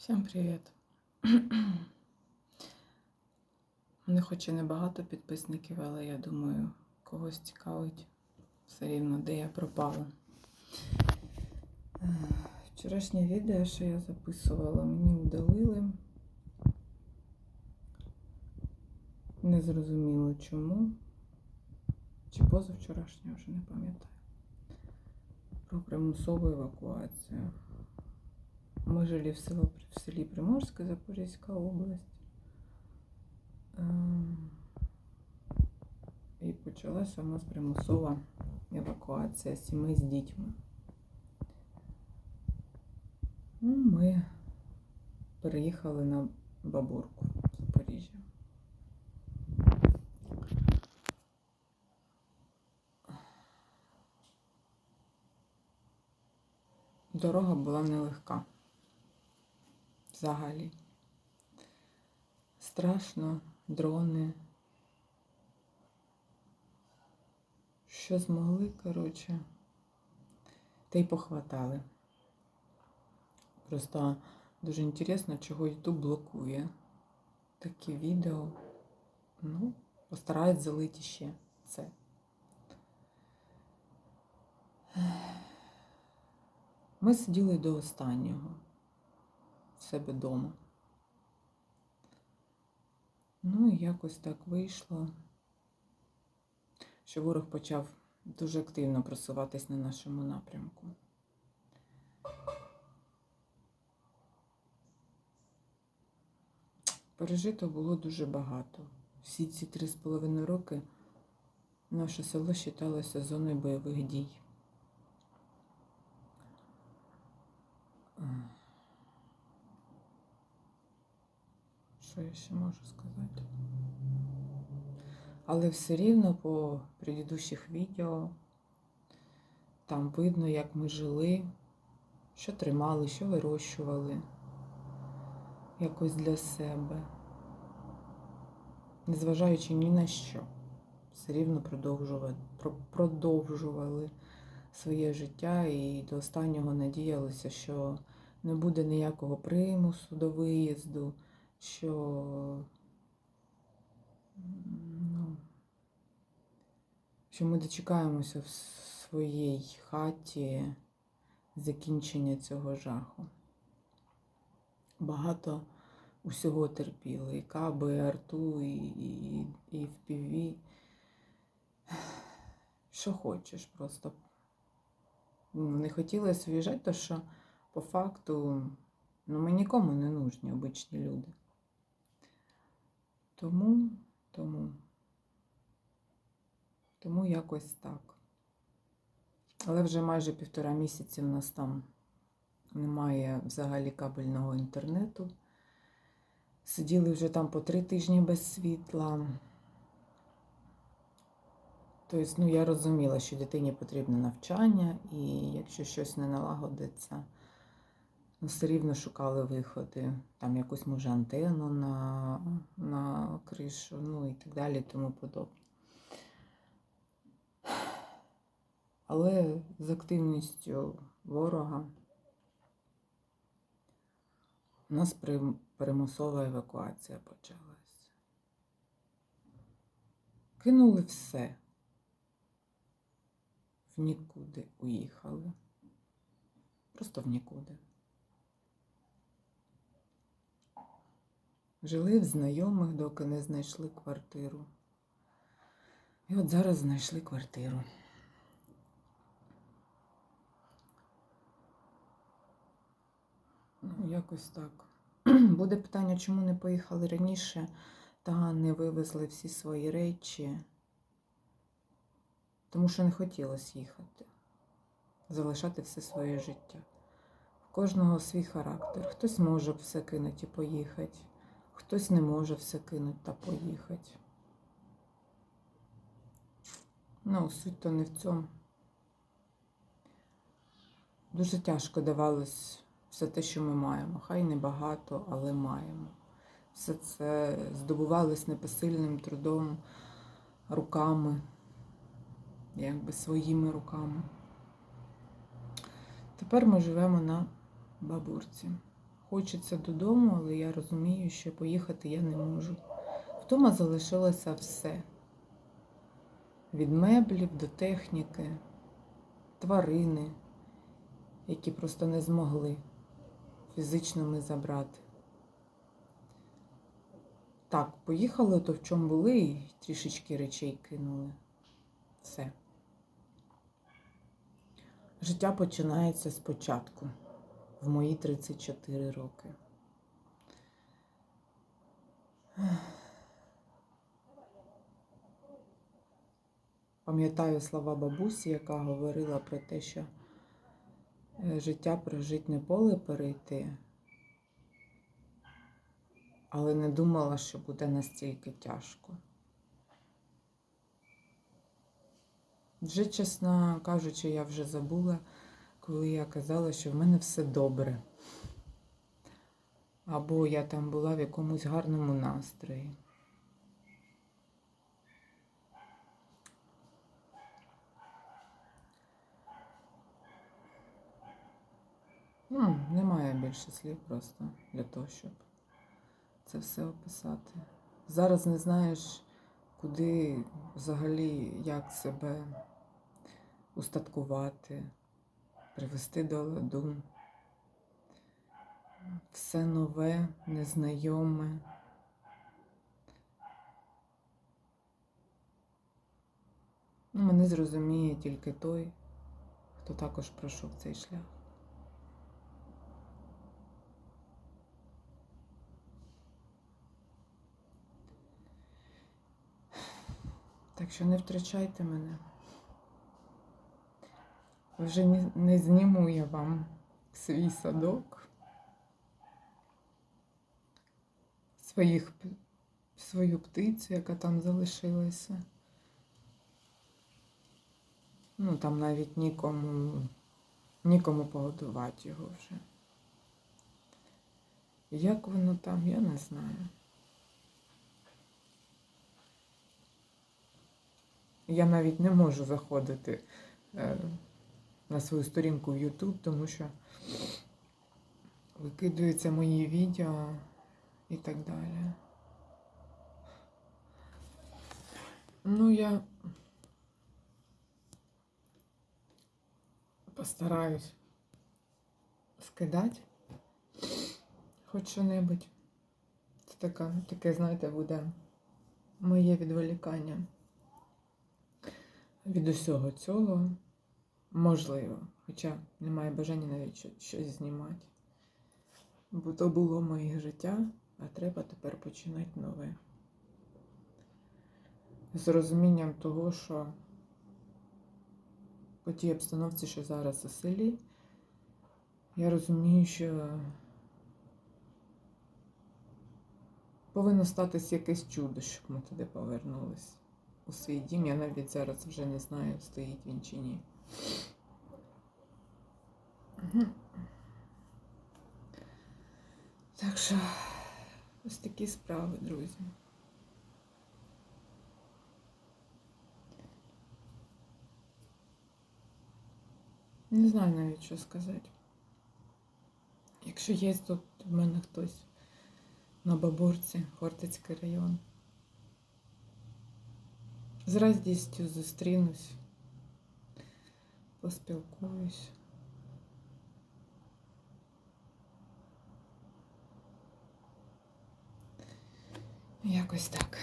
Всім привіт. У мене хоч і небагато підписників, але я думаю, когось цікавить все рівно, де я пропала. Е, Вчорашнє відео, що я записувала, мені удалили. Не зрозуміло чому. Чи позавчорашнє, вже не пам'ятаю. Про примусову евакуацію. Ми жили в, село, в селі Приморське, Запорізька область. І почалася у нас примусова евакуація сімей з дітьми. Ну, ми переїхали на Бабурку в Запоріжжя. Дорога була нелегка. Взагалі. Страшно, дрони. Що змогли, коротше, та й похватали. Просто дуже інтересно, чого YouTube блокує такі відео. Ну, постараюсь залити ще це. Ми сиділи до останнього себе вдома. Ну і якось так вийшло, що ворог почав дуже активно просуватись на нашому напрямку. Пережито було дуже багато. Всі ці три з половиною роки наше село вважалося зоною бойових дій. Що я ще можу сказати? Але все рівно по предыдущих відео там видно, як ми жили, що тримали, що вирощували якось для себе. Незважаючи ні на що, все рівно продовжували, продовжували своє життя і до останнього надіялися, що не буде ніякого примусу до виїзду, що ну, що ми дочекаємося в своїй хаті закінчення цього жаху. Багато усього терпіли, і каби, і арту, і, і, і в піві. Що хочеш просто. Не хотілося виїжджати, тому що по факту ну, ми нікому не нужні, обичні люди. Тому, тому, тому якось так. Але вже майже півтора місяці в нас там немає взагалі кабельного інтернету. Сиділи вже там по три тижні без світла. Тобто, ну, я розуміла, що дитині потрібне навчання, і якщо щось не налагодиться, ну, все рівно шукали виходи, там якусь може антенну на, на кришу, ну і так далі, і тому подобне. Але з активністю ворога у нас примусова евакуація почалась. Кинули все. В нікуди уїхали. Просто в нікуди. Жили в знайомих, доки не знайшли квартиру. І от зараз знайшли квартиру. Ну, якось так. Буде питання, чому не поїхали раніше та не вивезли всі свої речі. Тому що не хотілося їхати, залишати все своє життя. В кожного свій характер. Хтось може все кинути і поїхати, хтось не може все кинути та поїхати. Ну, суть то не в цьому. Дуже тяжко давалось все те, що ми маємо. Хай не багато, але маємо. Все це здобувалось непосильним трудом, руками, якби своїми руками. Тепер ми живемо на бабурці. Хочеться додому, але я розумію, що поїхати я не можу. Вдома залишилося все. Від меблів до техніки, тварини, які просто не змогли фізично ми забрати. Так, поїхали, то в чому були, і трішечки речей кинули. Все. Життя починається спочатку, в мої 34 роки. Пам'ятаю слова бабусі, яка говорила про те, що е, життя прожить не поле перейти, але не думала, що буде настільки тяжко. Вже, чесно кажучи, я вже забула, коли я казала, що в мене все добре. Або я там була в якомусь гарному настрої. Ну, немає більше слів просто для того, щоб це все описати. Зараз не знаєш, куди взагалі як себе устаткувати, привести до ладу. Все нове, незнайоме. Ну, мене зрозуміє тільки той, хто також пройшов цей шлях. Так що не втрачайте мене. Вже не, зніму я вам свій садок, своїх, свою птицю, яка там залишилася. Ну, там навіть нікому, нікому погодувати його вже. Як воно там, я не знаю. Я навіть не можу заходити е, на свою сторінку в YouTube, тому що викидаються мої відео і так далі. Ну, я постараюсь скидати хоч що-небудь. Це така, таке, знаєте, буде моє відволікання від усього цього можливо. Хоча немає бажання навіть щось- знімати. Бо то було моє життя, а треба тепер починати нове. З розумінням того, що по тій обстановці, що зараз у селі, я розумію, що повинно статись якесь чудо, щоб ми туди повернулись у свій дім. Я навіть зараз вже не знаю, стоїть він чи ні. Так що ось такі справи, друзі. Не знаю навіть, що сказати. Якщо є тут в мене хтось на Бабурці, Хортицький район. З радістю зустрінусь, поспілкуюсь. Якось так.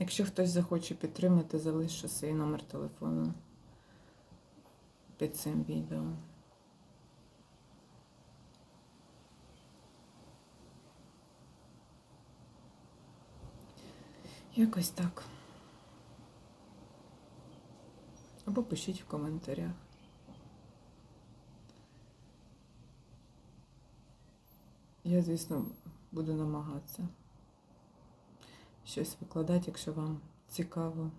Якщо хтось захоче підтримати, залишу свій номер телефону під цим відео. Якось так. Або пишіть в коментарях. Я, звісно, буду намагатися щось викладати, якщо вам цікаво.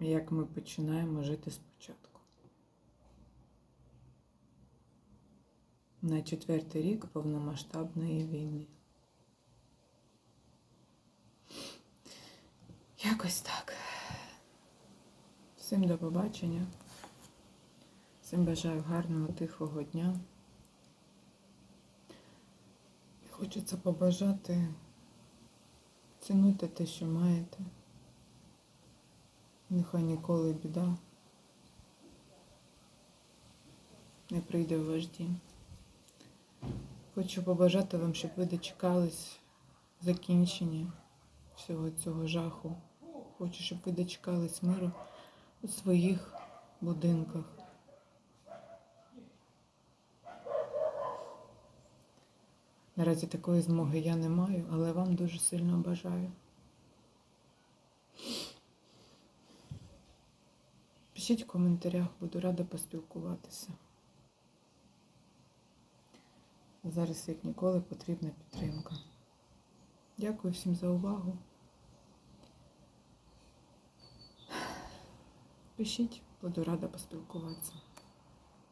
Як ми починаємо жити спочатку. На четвертий рік повномасштабної війни. Якось так. Всім до побачення. Всім бажаю гарного, тихого дня. Хочеться побажати, цінуйте те, що маєте. Нехай ніколи біда не прийде в ваш дім. Хочу побажати вам, щоб ви дочекались закінчення всього цього жаху. Хочу, щоб ви дочекались миру у своїх будинках. Наразі такої змоги я не маю, але вам дуже сильно бажаю. Пишіть в коментарях, буду рада поспілкуватися. Зараз, як ніколи, потрібна підтримка. Дякую всім за увагу. Пишіть, буду рада поспілкуватися.